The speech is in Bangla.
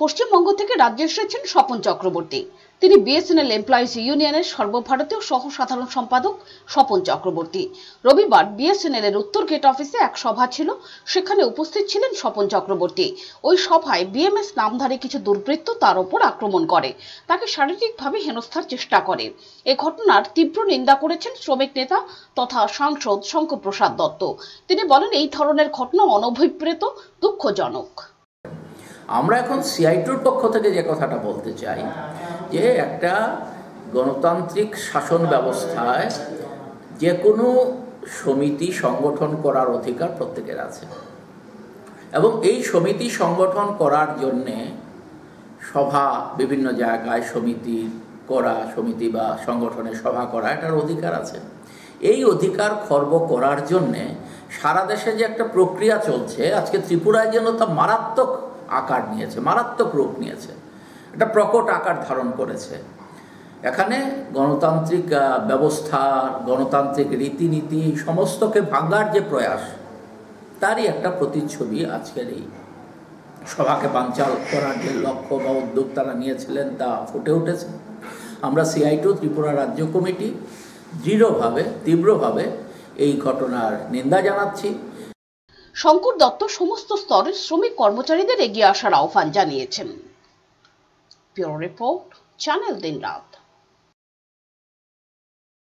পশ্চিমবঙ্গ থেকে রাজ্যে এসেছেন স্বপন চক্রবর্তী। তিনি বিএসএনএল এমপ্লয়িজ ইউনিয়নের সর্বভারতীয় সহ সাধারণ সম্পাদক স্বপন চক্রবর্তী। রবিবার বিএসএনএল এর উত্তর গেট অফিসে এক সভা ছিল, সেখানে উপস্থিত ছিলেন স্বপন চক্রবর্তী। ওই সভায় বিএমএস নামধারী কিছু দুর্বৃত্ত তার ওপর আক্রমণ করে। তাকে শারীরিকভাবে হেনস্থার চেষ্টা করে। এ ঘটনার তীব্র নিন্দা করেছেন শ্রমিক নেতা তথা সাংসদ শঙ্করপ্রসাদ দত্ত। তিনি বলেন, এই ধরনের ঘটনা অনভিপ্রেত, দুঃখজনক। আমরা এখন সিআইটুর পক্ষ থেকে যে কথাটা বলতে চাই, যে একটা গণতান্ত্রিক শাসন ব্যবস্থায় যে কোনো সমিতি সংগঠন করার অধিকার প্রত্যেকের আছে। এবং এই সমিতি সংগঠন করার জন্যে সভা বিভিন্ন জায়গায় সমিতি করা, সমিতি বা সংগঠনের সভা করা, এটার অধিকার আছে। এই অধিকার খর্ব করার জন্যে সারা দেশে যে একটা প্রক্রিয়া চলছে, আজকে ত্রিপুরায় যেন তা মারাত্মক আকার নিয়েছে, মারাত্মক রূপ নিয়েছে, একটা প্রকট আকার ধারণ করেছে। এখানে গণতান্ত্রিক ব্যবস্থা, গণতান্ত্রিক রীতিনীতি সমস্তকে ভাঙার যে প্রয়াস, তারই একটা প্রতিচ্ছবি আজকের এই সভাকে বাঞ্চাল করার যে লক্ষ্য বা উদ্যোগ তারা নিয়েছিলেন, তা ফুটে উঠেছে। আমরা সিআইটু ত্রিপুরা রাজ্য কমিটি, দৃঢ়ভাবে, তীব্রভাবে এই ঘটনার নিন্দা জানাচ্ছি। শঙ্কর দত্ত সমস্ত স্তরের শ্রমিক কর্মচারীদের এগিয়ে আসার আহ্বান জানিয়েছেন। রিপোর্ট চ্যানেল দিন রাত